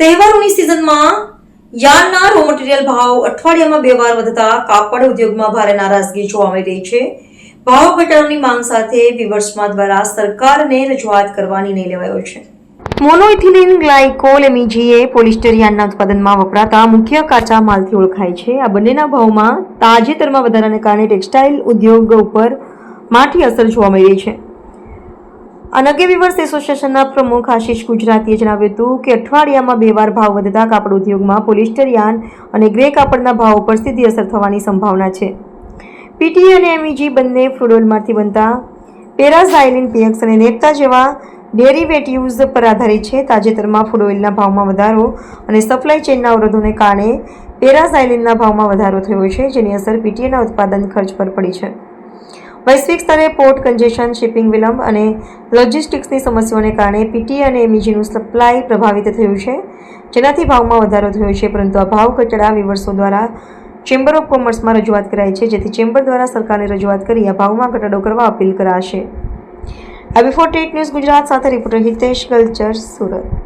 તહેવારોની સિઝનમાં યાર્નના raw material ભાવ અઠવાડિયામાં બે વાર વધતા કાપડ ઉદ્યોગમાં ભારે નારાજગી જોવા મળી રહી છે. ભાવ ઘટાડોની માંગ સાથે વિવર્સમાં દ્વારા સરકારને રજૂઆત કરવા નિર્ણય લેવાયો છે. મોનોઇથિલિન, ગ્લાયકોલ એમીજીએ પોલિસ્ટર યાનના ઉત્પાદનમાં વપરાતા મુખ્ય કાચા માલથી ઓળખાય છે. આ બંનેના ભાવમાં તાજેતરમાં વધારાને કારણે ટેક્સટાઇલ ઉદ્યોગ ઉપર માઠી અસર જોવા મળી રહી છે. અનગે વિવર્સ એસોસિએશનના પ્રમુખ આશીષ ગુજરાતીએ જણાવ્યું હતું કે અઠવાડિયામાં બે વાર ભાવ વધતા કાપડ ઉદ્યોગમાં પોલિસ્ટર યાન અને ગ્રે કાપડના ભાવ પર સીધી અસર થવાની સંભાવના છે. પીટી અને એમઈજી બંને ફ્રુડોલમાંથી બનતા પેરાઝાઇલિન પીએક્સ અને નેપ્તા જેવા ડેરિવેટિવ્સ પર આધારિત છે. તાજેતરમાં ફૂડ ઓઇલના ભાવમાં વધારો અને સપ્લાય ચેનના અવરોધોને કારણે પેરાઝાઇલિનના ભાવમાં વધારો થયો છે, જેની અસર પીટીએના ઉત્પાદન ખર્ચ પર પડી છે. વૈશ્વિક સ્તરે પોર્ટ કન્જેશન, શિપિંગ વિલંબ અને લોજિસ્ટિક્સની સમસ્યાઓને કારણે પીટી અને એમઈજીનું સપ્લાય પ્રભાવિત થયું છે. જેનાથી ભાવમાં વધારો થયો છે, પરંતુ આ ભાવ ઘટાડા વિવર્સો દ્વારા ચેમ્બર ઓફ કોમર્સમાં રજૂઆત કરાઈ છે, જેથી ચેમ્બર દ્વારા સરકારને રજૂઆત કરી આ ભાવમાં ઘટાડો કરવા અપીલ કરાશે. આ બિફોર ટેટ ન્યૂઝ ગુજરાત સાથે રિપોર્ટર હિતેશ કલ્ચર સુરત.